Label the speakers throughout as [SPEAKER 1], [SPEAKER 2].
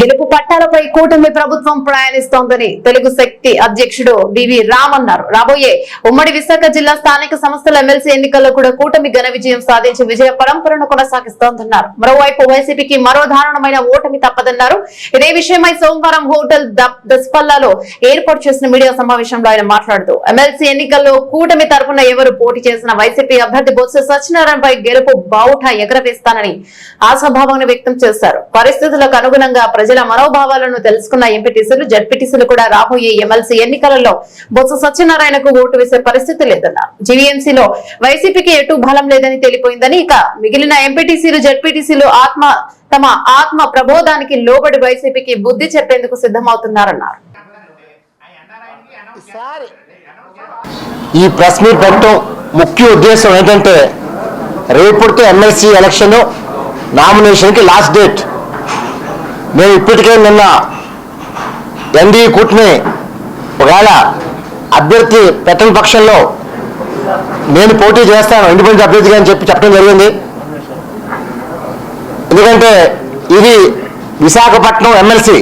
[SPEAKER 1] గెలుపు పట్టాలపై కూటమి ప్రభుత్వం ప్రయాణిస్తోందని తెలుగు శక్తి అధ్యక్షుడు బివి రామ్ అన్నారు. రాబోయే ఉమ్మడి విశాఖ జిల్లా స్థానిక సంస్థల ఎమ్మెల్సీ ఎన్నికల్లో కూడా కూటమి ఘన విజయం సాధించి విజయ పరంపరను కొనసాగిస్తోందన్నారు. మరోవైపు వైసీపీకి మరో దారుణమైన ఓటమి తప్పదన్నారు. ఇదే విషయమై సోమవారం హోటల్ దస్పల్లాలో ఏర్పాటు చేసిన మీడియా సమావేశంలో ఆయన మాట్లాడుతూ ఎమ్మెల్సీ ఎన్నికల్లో కూటమి తరపున ఎవరు పోటీ చేసిన వైసీపీ అభ్యర్థి బొత్స సత్యనారాయణపై గెలుపు బావుట ఎగరవేస్తానని ఆశాభావాన్ని వ్యక్తం చేశారు. పరిస్థితులకు అనుగుణంగా ప్రజల మనోభావాలను తెలుసుకున్న ఎంపీటీసీలు జడ్పీటీసీలు కూడా రాబోయే ఎమ్మెల్సీ ఎన్నికలలో బొత్స సత్యనారాయణకు ఓటు వేసే పరిస్థితి లేదన్నారు. జీవీఎంసీలో వైసీపీకి ఎటు బలం లేదని తెలిపోయిందని ఇక మిగిలిన ఎంపీటీసీలు జడ్పీటీసీలు ఆత్మ తమ ఆత్మ ప్రబోధానికి లోబడి వైసీపీకి బుద్ధి చెప్పేందుకు సిద్ధమవుతున్నారన్నారు.
[SPEAKER 2] ఈ ప్రెస్ మీట్ పెట్టడం ముఖ్య ఉద్దేశం ఏంటంటే రేపటితో ఎమ్మెల్సీ ఎలక్షన్ నామినేషన్కి లాస్ట్ డేట్. మేము ఇప్పటికే నిన్న ఎన్డీ కూటమి ఒకవేళ అభ్యర్థి పెట్టని పక్షంలో నేను పోటీ చేస్తాను ఇండిపెండెంట్ అభ్యర్థిగా అని చెప్పి చెప్పడం జరిగింది. ఎందుకంటే ఇది విశాఖపట్నం ఎమ్మెల్సీ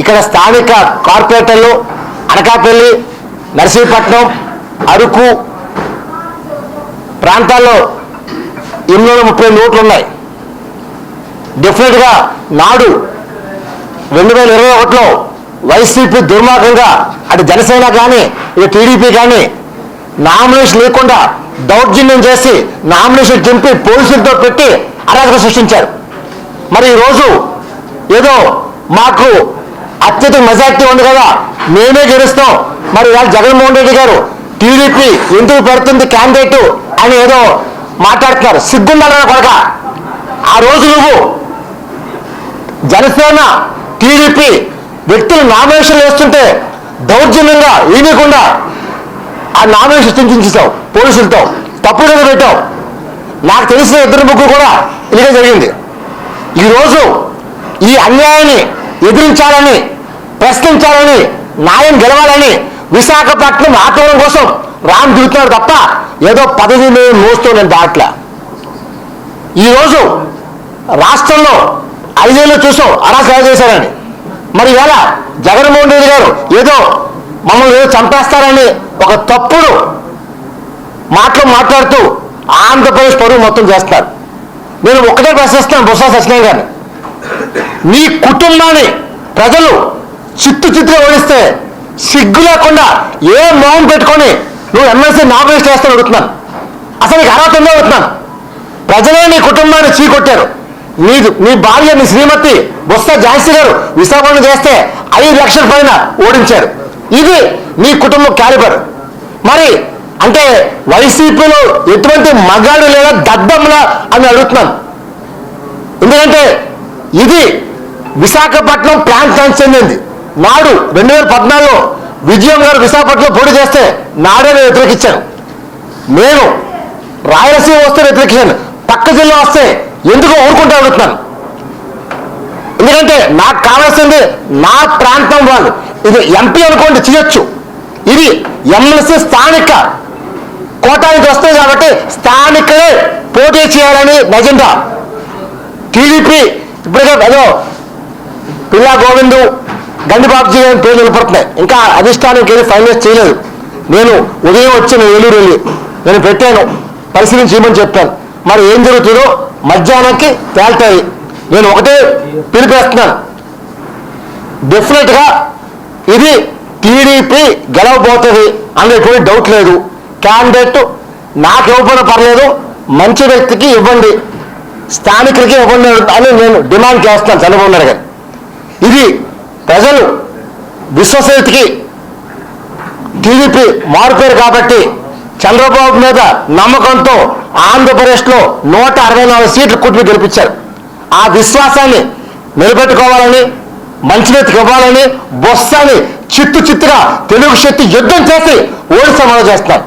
[SPEAKER 2] ఇక్కడ స్థానిక కార్పొరేటర్లు అనకాపల్లి నర్సీపట్నం అరకు ప్రాంతాల్లో ఎనిమిది వందల ముప్పై నోట్లు ఉన్నాయి డెఫినెట్గా నాడు రెండు వేల ఇరవై ఒకటిలో వైసీపీ దుర్మార్గంగా అటు జనసేన కానీ ఇటు టీడీపీ కానీ నామినేషన్ లేకుండా దౌర్జన్యం చేసి నామినేషన్ చింపి పోలీసులతో పెట్టి అరాధన సృష్టించారు. మరి ఈరోజు ఏదో మాకు అత్యధిక మెజార్టీ ఉంది కదా మేమే గెలుస్తాం. మరి ఇవాళ జగన్మోహన్ రెడ్డి గారు టీడీపీ ఎందుకు పెడుతుంది క్యాండిడేట్ అని ఏదో మాట్లాడుతున్నారు. సిగ్గుండాలన్న కొడక. ఆ రోజు నువ్వు జనసేన టీడీపీ వ్యక్తులు నామినేషన్లు వేస్తుంటే దౌర్జన్యంగా ఈయనకుండా ఆ నామినేషన్ సృష్టించేసావు పోలీసులతో తప్పు కదా పెట్టావు. నాకు తెలిసిన ఇద్దరు ముగ్గురు కూడా ఇలాగే జరిగింది. ఈరోజు ఈ అన్యాయాన్ని ఎదిరించాలని ప్రశ్నించాలని న్యాయం గెలవాలని విశాఖపట్నం ఆక్రమణ కోసం రామ్ దిగుతున్నాడు తప్ప ఏదో పదవి మీద మోస్తూ నేను దాట్లా. ఈరోజు రాష్ట్రంలో ఐదేళ్ళు చూసాం అరాచకాలు చేశారని. మరి ఇవాళ జగన్మోహన్ రెడ్డి గారు ఏదో మమ్మల్ని ఏదో చంపేస్తారని ఒక తప్పుడు మాటలు మాట్లాడుతూ ఆంధ్రప్రదేశ్ పరువు మొత్తం చేస్తారు నేను ఒకటే ప్రశ్నిస్తాను బొత్స సత్యనారాయణ గారిని. మీ కుటుంబాన్ని ప్రజలు చిత్తు చిత్తుగా ఓడిస్తే సిగ్గు లేకుండా ఏ మౌనం పెట్టుకొని నువ్వు ఎమ్మెల్సీ నామినేషన్ చేస్తాను అడుగుతున్నాను. అసలు నీకు అర్హత ఉందో అడుగుతున్నాను. ప్రజలే నీ కుటుంబాన్ని చీకొట్టారు. నీ నీ భార్య నీ శ్రీమతి బొత్స జాన్సీ గారు విశాఖపట్నం చేస్తే ఐదు లక్షల పైన ఓడించారు. ఇది మీ కుటుంబ క్యాలిబర్ మరి అంటే వైసీపీలో ఎటువంటి మగాడు లేదా దద్దమ్లా అని అడుగుతున్నాను ఎందుకంటే ఇది విశాఖపట్నం ప్రాంతానికి చెందింది. నాడు రెండు వేల పద్నాలుగులో విజయం గారు విశాఖపట్నంలో పోటీ చేస్తే నాడే నేను వ్యతిరేకించాను నేను రాయలసీమ వస్తే వ్యతిరేకించాను. పక్క జిల్లా వస్తే ఎందుకు ఊరుకుంటా అడుగుతున్నాను ఎందుకంటే నాకు కావాల్సింది నా ప్రాంతం వాళ్ళు. ఇది ఎంపీ అనుకోండి చేయొచ్చు. ఇది ఎమ్మెల్సీ స్థానిక కోటానికి వస్తుంది కాబట్టి స్థానికలే పోటీ చేయాలని ఎజెండా టీడీపీ ఇప్పటికే ఏదో పిల్లా గోవిందు గండిబాబుజీ గారి పేరు నిలబడుతున్నాయి. ఇంకా అధిష్టానానికి ఏది ఫైనలైజ్ చేయలేదు. నేను ఉదయం వచ్చి నేను ఏలూరు వెళ్ళి నేను పెట్టాను. పరిశీలన చేయమని చెప్పాను. మరి ఏం జరుగుతుందో మధ్యాహ్నానికి తేల్తాయి. నేను ఒకటే పిలిపేస్తున్నాను డెఫినెట్గా ఇది టీడీపీ గెలవబోతుంది అనేటువంటి డౌట్ లేదు. క్యాండిడేట్ నాకు ఇవ్వకుండా పర్లేదు మంచి వ్యక్తికి ఇవ్వండి స్థానికులకి ఇవ్వండి అని నేను డిమాండ్ చేస్తాను చంద్రబాబు నాయుడు గారు. ఇది ప్రజలు విశ్వసేతికి టీడీపీ మారిపోయారు కాబట్టి చంద్రబాబు మీద నమ్మకంతో ఆంధ్రప్రదేశ్లో నూట అరవై నాలుగు సీట్లు కుటుంబ గెలిపించారు. ఆ విశ్వాసాన్ని నిలబెట్టుకోవాలని మంచినీతికి ఇవ్వాలని బొత్సాన్ని చిత్తు చిత్తుగా తెలుగు శక్తి యుద్ధం చేసి ఓడిస్తామని చేస్తున్నారు.